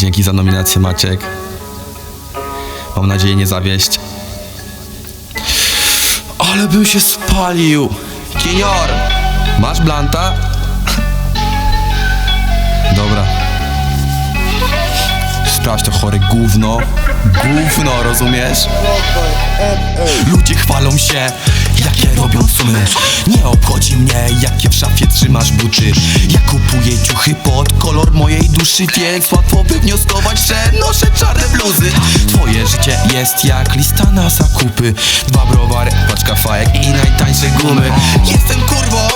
Dzięki za nominację Maciek. Mam nadzieję nie zawieść. Ale bym się spalił. Kinior, masz blanta? Dobra. Sprawdź to chore gówno. Gówno, rozumiesz? Ludzie chwalą się, jakie robią sumy Nie obchodzi mnie, jakie w szafie trzymasz buty Ja kupuję ciuchy kolor duszy Więc łatwo wywnioskować, że noszę czarne bluzy. Twoje życie jest jak lista na zakupy. Dwa browary, paczka fajek i najtańsze gumy. Jestem kurwą,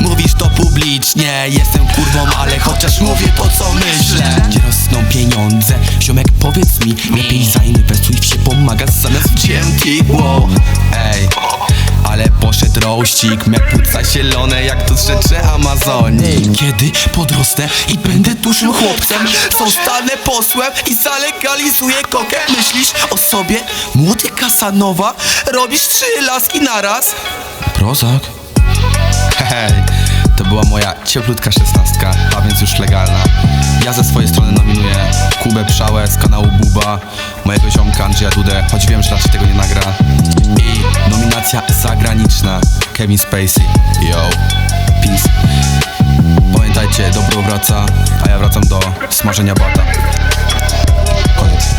mówisz to publicznie. Jestem kurwą, ale chociaż mówię to co myślę? Gdzie rosną pieniądze, ziomek powiedz mi Lepiej zainwestuj w się pomaga zamiast dzięki. Wow. Ej, ale poszedł rościk. Me płuca zielone jak to rzecze Amazonii Kiedy podrosnę i będę dużym chłopcem Zostanę posłem i zalegalizuję kokę Myślisz o sobie, młody Kasanowa Robisz trzy laski naraz Prozak Hej, to była moja cieplutka szesnastka, a więc już legalna. Ja ze swojej strony nominuję Kubę Pszałę z kanału Buba, mojego ziomka Andrzeja Dudę, choć wiem, że raczej tego nie nagra. I nominacja zagraniczna Kevin Spacey. Yo, Pamiętajcie, dobro wraca, a ja wracam do smażenia bata. Koniec.